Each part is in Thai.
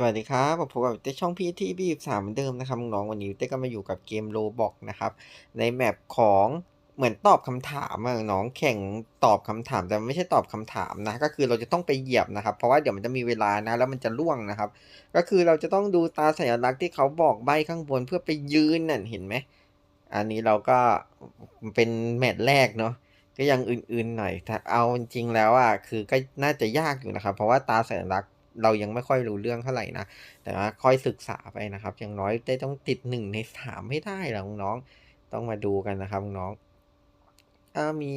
สวัสดีครับผมพบกับเต้ช่องพีทีบีสามเหมือนเดิมนะครับน้องวันนี้เต้ก็มาอยู่กับเกมโ o บอกนะครับ ในแมปของเหมือนตอบคำถามอะน้องแข่งตอบคำถามแต่ไม่ใช่ตอบคำถามนะ ก็คือเราจะต้องไปเหยียบนะครับ เพราะว่าเดี๋ยวมันจะมีเวลานะ แล้วมันจะล่วงนะครับ ก็คือเราจะต้องดูตาสัญลักษณ์ที่เขาบอกใบข้างบนเพื่อไปยืนนั่นเห็นไหมอันนี้เราก็เป็นแมตช์แรกเนาะก็ยังอื่นๆหน่อยแต่เอาจริงแล้วอะคือก็น่าจะยากอยู่นะครับ เพราะว่าตาสัญลักษณ์ เรายังไม่ค่อยรู้เรื่องเท่าไหร่นะ แต่ว่าค่อยศึกษาไปนะครับ อย่างน้อยได้ต้องติดหนึ่งในสามให้ได้แล้วน้องต้องมาดูกันนะครับน้องถ้ามี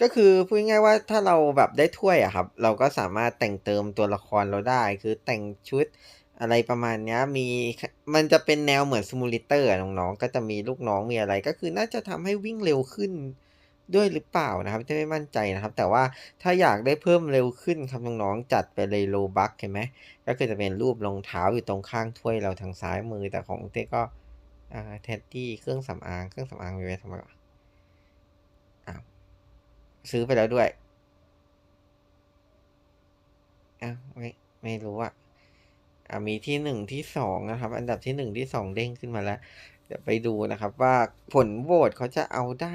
ก็คือพูดง่ายๆว่าถ้าเราแบบได้ถ้วยอะครับ เราก็สามารถแต่งเติมตัวละครเราได้ คือแต่งชุดอะไรประมาณนี้มีมันจะเป็นแนวเหมือนสมูลิเตอร์น้องๆ ก็จะมีลูกน้องมีอะไร ก็คือน่าจะทำให้วิ่งเร็วขึ้น ด้วยหรือเปล่านะครับจะไม่มั่นใจนะครับ แต่ว่าถ้าอยากได้เพิ่มเร็วขึ้นครับน้องๆจัดไปเลยโลบักเห็นไหมก็คือจะเป็นรูปรองเท้าอยู่ตรงข้างถ้วยเราทางซ้ายมือแต่ของเต้ก็แทดดี้เครื่องสำอางเครื่องสำอางมีไว้ทำไมวะอ้าวซื้อไปแล้วด้วยอ้าวไม่ไม่รู้อะอ่ามีที่หนึ่งที่สองนะครับ อันดับที่หนึ่งที่สองเด้งขึ้นมาแล้ว เดี๋ยวไปดูนะครับ ว่าผลโหวตเขาจะเอาได้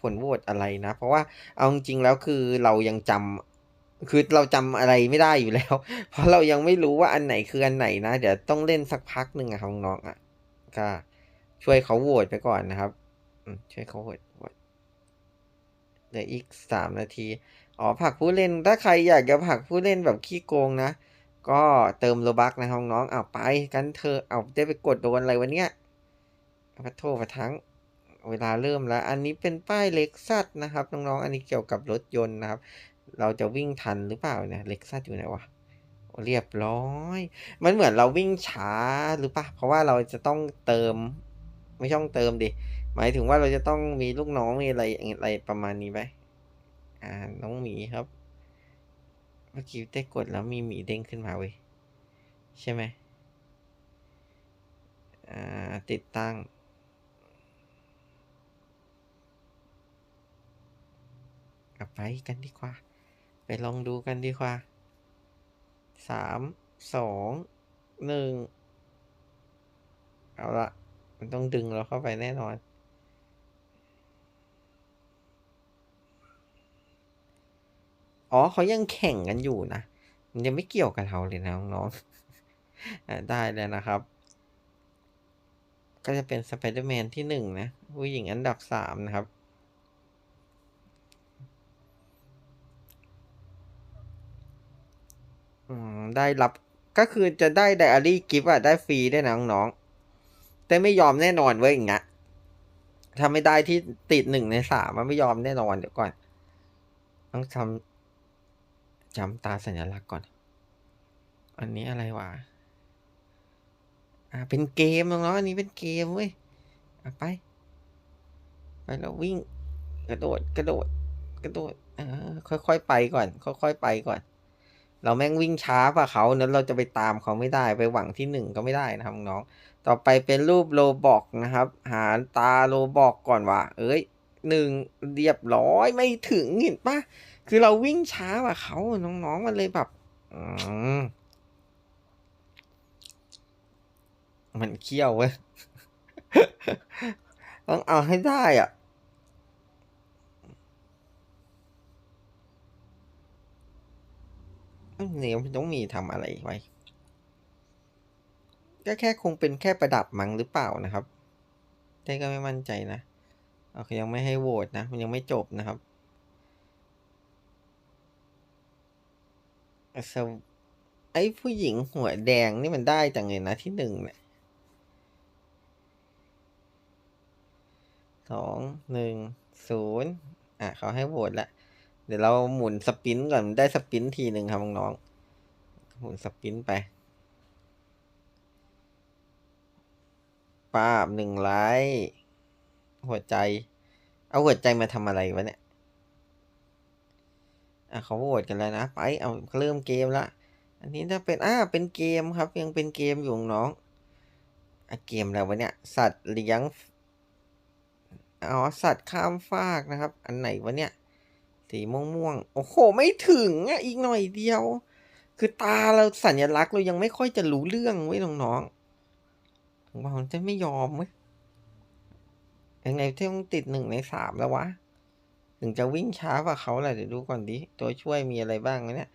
ผลโหวตอะไรนะ เพราะว่าเอาจริงๆแล้วคือเรายังจำคือเราจำอะไรไม่ได้อยู่แล้ว เพราะเรายังไม่รู้ว่าอันไหนคืออันไหนนะ เดี๋ยวต้องเล่นสักพักหนึ่งอะครับน้องๆอะก็ช่วยเขาโหวตไปก่อนนะครับช่วยเขาโหวตโหวตเหลืออีกสามนาที อ๋อผักผู้เล่น ถ้าใครอยากจะผักผู้เล่นแบบขี้โกงนะ ก็เติมโลบักนะครับน้องๆเอาไปกันเธอเอาได้ไปกดโดนอะไรวะเนี้ยพระโทษพระทั้ง เวลาเริ่มแล้ว อันนี้เป็นป้ายเล็กซัสนะครับน้องๆ อันนี้เกี่ยวกับรถยนต์นะครับ เราจะวิ่งทันหรือเปล่าเนี่ยเล็กซัสอยู่ไหนวะเรียบร้อย มันเหมือนเราวิ่งช้าหรือปะเพราะว่าเราจะต้องเติม ไม่ช่องเติมดิ หมายถึงว่าเราจะต้องมีลูกน้องมีอะไรอะไรประมาณนี้ไหมอ่า น้องหมีครับ เมื่อกี้ได้กดแล้วมีหมีเด้งขึ้นมาเว้ย ใช่ไหม อ่า ติดตั้ง กลับ ไปกันดีกว่า ไปลองดูกันดีกว่าสามสองหนึ่งเอาละมันต้องดึงเราเข้าไปแน่นอนอ๋อเขายังแข่งกันอยู่นะ มันยังไม่เกี่ยวกับเราเลยนะน้องๆได้เลยนะครับ ก็จะเป็นสไปเดอร์แมนที่หนึ่งนะ ผู้หญิงอันดับสามนะครับ อืมได้รับก็คือจะได้ไดอารี่กิฟต์อะได้ฟรีได้วยนะน้องๆแต่ไม่ยอมแน่นอนเว้ยอย่างเงี้ยถ้าไม่ได้ที่ติดหนึ่งในสามมันไม่ยอมแน่นอนเดี๋ยวก่อน ต้องทำจำตาสัญลักษณ์ก่อน อันนี้อะไรวะอ่าเป็นเกมน้องๆอันนี้เป็นเกมเว้ยอไป ไปแล้ววิ่ง กระโดดกระโดด กระโดดอ่าค่อยๆไปก่อน ค่อยๆไปก่อน เราแม่งวิ่งช้าป่ะเขานั้นเราจะไปตามเขาไม่ได้ไปหวังที่หนึ่งก็ไม่ได้นะครับน้องต่อไปเป็นรูปโลบอกนะครับ หาตาโลบอกก่อนว่า เอ้ยหนึ่งเรียบร้อยไม่ถึงเห็นปะคือเราวิ่งช้ากว่าเขาน้องๆมันเลยแบบมันเคี้ยวเว้ยต้องเอาให้ได้อะ เนี่ยมันต้องมีทำอะไรไว้ ก็แค่คงเป็นแค่ประดับมั้งหรือเปล่านะครับเต้ก็ไม่มั่นใจนะโอเคยังไม่ให้โหวตนะ มันยังไม่จบนะครับไอ้ผู้หญิงหัวแดงนี่มันได้จังเลยนะที่หนึ่งเนี่ยสองหนึ่งศูนย์อะเขาให้โหวตละ เดี๋ยวเราหมุนสปินก่อนได้สปินทีหนึ่งครับน้องๆหมุนสปินไปป้าบหนึ่งไลค์หัวใจ เอาหัวใจมาทำอะไรวะเนี่ยอะเขาโหวตกันแล้วนะ ไปเอาเริ่มเกมละ อันนี้ถ้าเป็นอ่าเป็นเกมครับ ยังเป็นเกมอยู่น้องอะเกมอะไรวะเนี่ย สัตว์เลี้ยงอ๋อสัตว์ข้ามฟากนะครับ อันไหนวะเนี่ย สีม่วงม่วงโอ้โห ไม่ถึงอะอีกหน่อยเดียว คือตาเราสัญลักษณ์เรายังไม่ค่อยจะรู้เรื่องเว้ยน้องๆถึงว่ามันจะไม่ยอมเว้ยยังไงที่ต้องติดหนึ่งในสามแล้ววะ ถึงจะวิ่งช้ากว่าเขาแหละเดี๋ยวดูก่อนดิ ตัวช่วยมีอะไรบ้างเนี่ย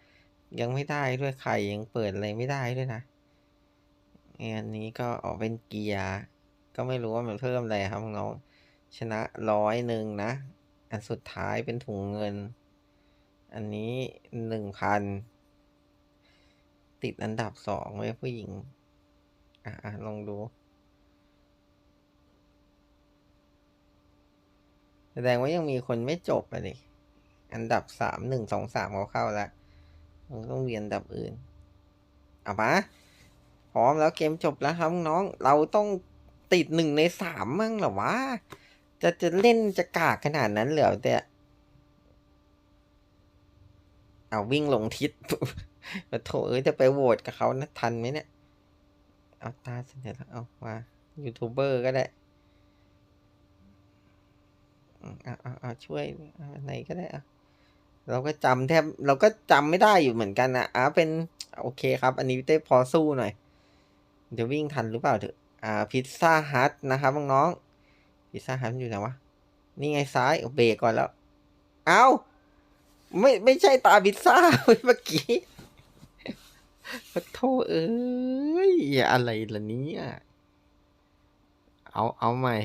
ยังไม่ได้ด้วยไข่ยังเปิดอะไรไม่ได้ด้วยนะอันนี้ก็ออกเป็นเกียร์ ก็ไม่รู้ว่ามันเพิ่มอะไรครับน้อง ชนะร้อยหนึ่งนะ อันสุดท้ายเป็นถุงเงิน อันนี้หนึ่งพัน ติดอันดับสองไว้ยผู้หญิง อะอะลองดู แสดงว่ายังมีคนไม่จบอะดิ อันดับสามหนึ่งสองสามเขาเข้าแล้วมันต้องเรียนอันดับอื่น เอามาพร้อมแล้วเกมจบแล้วครับน้อง เราต้องติดหนึ่งในสามมั่งหรอวะ จะจะเล่นจะกากขนาดนั้นเหรอแต่เอาวิ่งลงทิศปะโถเอ้ยจะไปโหวตกับเขานะทันไหมเนี่ย เอาตาเสร็จแล้วเอามายูทูบเบอร์ก็ได้อืมเอาเอาเอาช่วยอาอันไหนก็ได้เอาเราก็จำแทบเราก็จำไม่ได้อยู่เหมือนกันนะอ่าเป็นโอเคครับ อันนี้เต้พอสู้หน่อย เดี๋ยววิ่งทันหรือเปล่าเถอะอ่าพิซซ่าฮัทนะครับน้องๆ พิซซ่าฮัทอยู่ไหนวะ นี่ไงซ้ายเบรกก่อนแล้ว เอาไม่ไม่ใช่ตาพิซซ่าเว้ยเมื่อกี้ปะโทษเอ้ยอะไรล่ะเนี่ยเอาเอาใหม่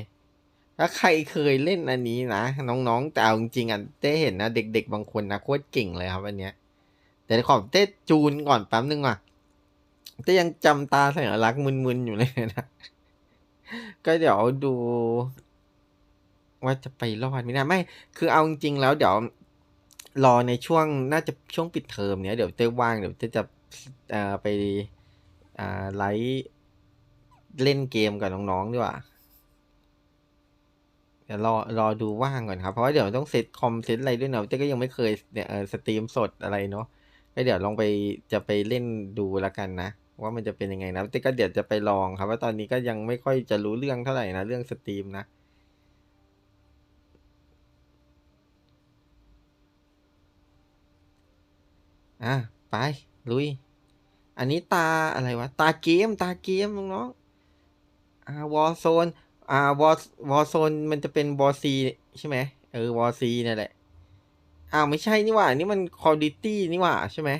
ถ้าใครเคยเล่นอันนี้นะน้องๆแต่เอาจริงๆอะเต้เห็นนะเด็ก ๆ บางคนนะโคตรเก่งเลยครับอันเนี้ย แต่ขอเต้จูนก่อนแป๊บนึงว่ะเต้ยังจำตาสัญลักษณ์มึนๆอยู่เลยนะ ก็เดี๋ยวดู ว่าจะไปรอดไหมนะไม่ คือเอาจริงๆแล้วเดี๋ยวรอในช่วงน่าจะช่วงปิดเทอมเนี้ยเดี๋ยวเต้ว่างเดี๋ยวเต้จะไปอ่าไลฟ์เล่นเกมกับน้องๆดีกว่าเดี๋ยวรอรอดูว่างก่อนครับ เพราะว่าเดี๋ยวต้องเซตคอมเซตอะไรด้วยเนาะเต้ก็ยังไม่เคยเนี่ยเออสตรีมสดอะไรเนาะก็เดี๋ยวลองไปจะไปเล่นดูแล้วกันนะ ว่ามันจะเป็นยังไงนะเต้ก็เดี๋ยวจะไปลองครับ ว่าตอนนี้ก็ยังไม่ค่อยจะรู้เรื่องเท่าไหร่นะเรื่องสตรีมนะ อะไป ลุย อันนี้ตาอะไรวะ ตาเกม ตาเกมน้องๆอ่าวอลโซนอ่าวอลวอลโซนมันจะเป็นวอซีใช่ไหมเออวอซีนี่นแหละอ้าวไม่ใช่นี่หว่า นี่มันคอร์ดิตี้นี่หว่าใช่ไหม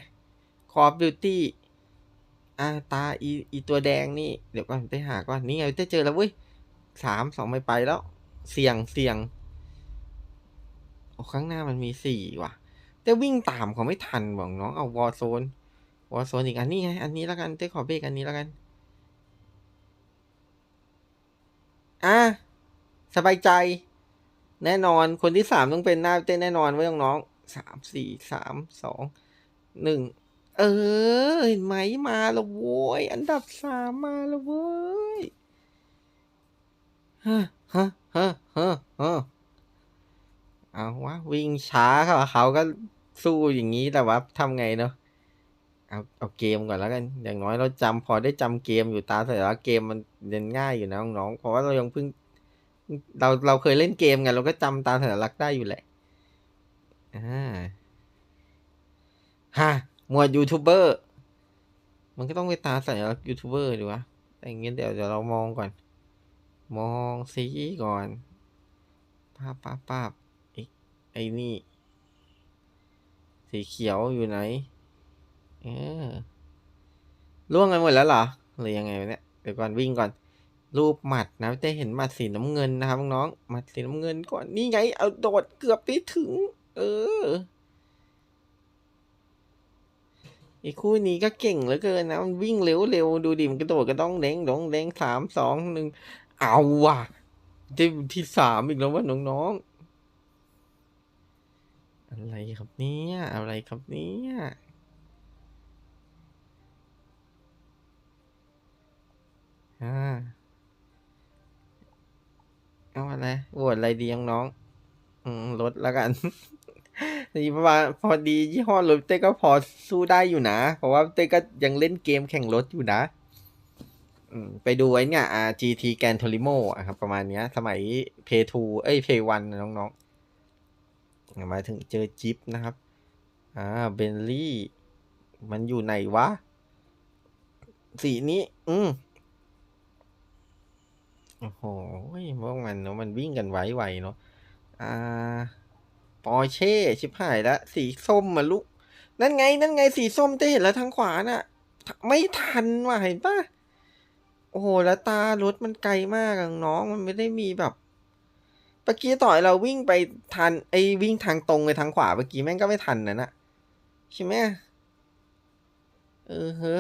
คอร์ดิตี้อ่าตาอีอีตัวแดงนี่ เดี๋ยวก่อนไปหาก่อน นี่ไงได้เจอแล้วเว้ยสามสองไม่ไปแล้ว เสี่ยงเสี่ยงโอ้ข้างหน้ามันมีสี่ว่ะ แต่วิ่งตามเขาไม่ทันบอกน้องเอาวอ r z โซนวอ r z โซนอีกอันนี้ไงอันนี้แล้วกันเต้ขอเบรกอันนี้แล้วกัน อะสบายใจ แน่นอนคนที่สามต้องเป็นหน้าเต้นแน่นอนไว้น้องสามสี่สามสองหนึ่งเออเห็นไหมมาแล้วโว้ยอันดับสามมาแล้วเว้ยฮะฮะฮะฮะฮะ เอาวะวิ่งช้าเขาเขาก็สู้อย่างนี้แต่ว่าทำไงเนาะเอาเอาเกมก่อนแล้วกัน อย่างน้อยเราจำพอได้จำเกมอยู่ตาแต่ว่าเกมมันเล่นง่ายอยู่นะน้องๆเพราะว่าเรายังเพิ่ง เราเราเคยเล่นเกมไงเราก็จำตามสัญลักษณ์ได้อยู่แหละอ่าฮะหมวดยูทูบเบอร์มันก็ต้องไปตามสัญลักษณ์ยูทูบเบอร์ดีวะแต่อย่างงี้เดี๋ยวเดี๋ยวเรามองก่อน มองสีก่อนภาพภาพภา ไอ้นี่ สีเขียวอยู่ไหน เออล่วงกันหมดแล้วเหรอหรือยังไงเนี่ยเดี๋ยวก่อนวิ่งก่อน รูปหมัดนะจะเห็นหมัดสีน้ำเงินนะครับน้องๆหมัดสีน้ำเงินก่อนนี่ไง เอาโดดเกือบไปถึง เอออีกคู่นี้ก็เก่งเหลือเกินนะมันวิ่งเร็วเร็วดูดิมันกระโดดก็ต้องเด้งดงเด้งสามสองหนึ่งเอาว่ะที่ที่สามอีกแล้วว่าน้องๆ อะไรครับเนี่ยอะไรครับเนี่ยอ่าเอาอะไรโหวตอะไรดีน้องๆอืมรถแล้วกันนี่ประมาณพอดียี่ห้อรถเต้ก็พอสู้ได้อยู่นะ เพราะว่าเต้ก็ยังเล่นเกมแข่งรถอยู่นะอืมไปดูไอ้เนี่ย GT Gran Turismo อะครับ ประมาณเนี้ย สมัย Play 2เอ้ย Play 1นะน้องๆ หมายถึงเจอจิ๊บนะครับ อ่า เบนลี่ มันอยู่ไหนวะ สีนี้ อืมโอ้โหพวกมันเนาะ มันวิ่งกันไวๆเนาะ อ่า ปอเช่ ชิบหายแล้วสีส้มมาลุก นั่นไง นั่นไง สีส้มเต้เห็นแล้วทางขวาน่ะ ไม่ทันว่ะเห็นปะโอ้โห แล้วตารถมันไกลมากน้อง มันไม่ได้มีแบบ เมื่อกี้ต่อยเราวิ่งไปทันไอ้วิ่งทางตรงไปทางขวาเมื่อกี้แม่งก็ไม่ทันนะน่ะใช่ไหมเออเฮ้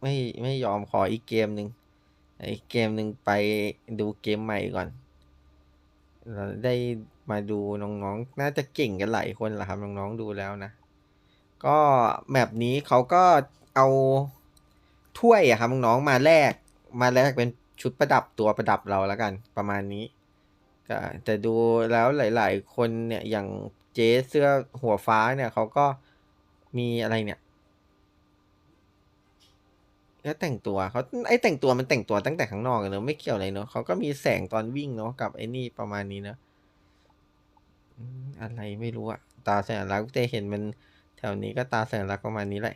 ไม่ไม่ยอมขออีกเกมหนึ่งอีกเกมหนึ่งไปดูเกมใหม่ก่อน เราได้มาดูน้องๆ น่าจะเก่งกันหลายคนละครับน้องๆดูแล้วนะ ก็แมปนี้เขาก็เอาถ้วยอะครับน้องๆมาแลกมาแลกเป็นชุดประดับตัวประดับเราแล้วกัน ประมาณนี้ แต่ดูแล้วหลาย ๆ คนเนี่ยอย่างเจ๊เสื้อหัวฟ้าเนี่ยเขาก็มีอะไรเนี่ยก็แต่งตัวเขาไอ้แต่งตัวมันแต่งตัวตั้งแต่ข้างนอกเลยเนอะไม่เกี่ยวอะไรเนอะเขาก็มีแสงตอนวิ่งเนาะกับไอ้นี่ประมาณนี้เนอะอะไรไม่รู้อะตาสัญลักษณ์แต่เห็นมันแถวนี้ก็ตาสัญลักษณ์ประมาณนี้แหละ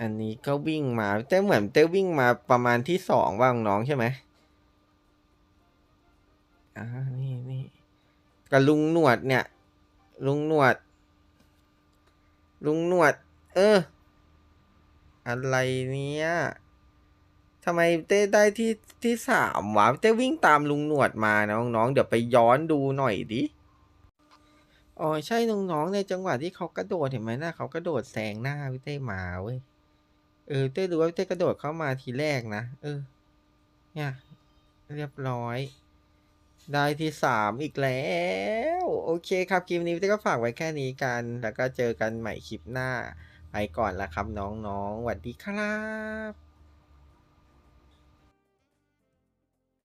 อันนี้ก็วิ่งมาแต่เหมือนเต้วิ่งมาประมาณที่สองว่าน้องๆใช่ไหม อ่านี่นี่กับลุงหนวดเนี่ย ลุงหนวด ลุงหนวด เออ อะไรเนี่ยทำไมเต้ได้ที่ที่สามวะเต้วิ่งตามลุงหนวดมานะน้องๆเดี๋ยวไปย้อนดูหน่อยดิอ๋อใช่น้องๆในจังหวะที่เขากระโดดเห็นไหมนะเขากระโดดแซงหน้าพี่เต้มาเว้ยเออเต้ดูว่าเต้กระโดดเข้ามาทีแรกนะเออเนี่ยเรียบร้อย ได้ที่สามอีกแล้ว โอเคครับ คลิปนี้ก็ฝากไว้แค่นี้กัน แล้วก็เจอกันใหม่คลิปหน้า ไปก่อนละครับน้องๆสวัสดีครับ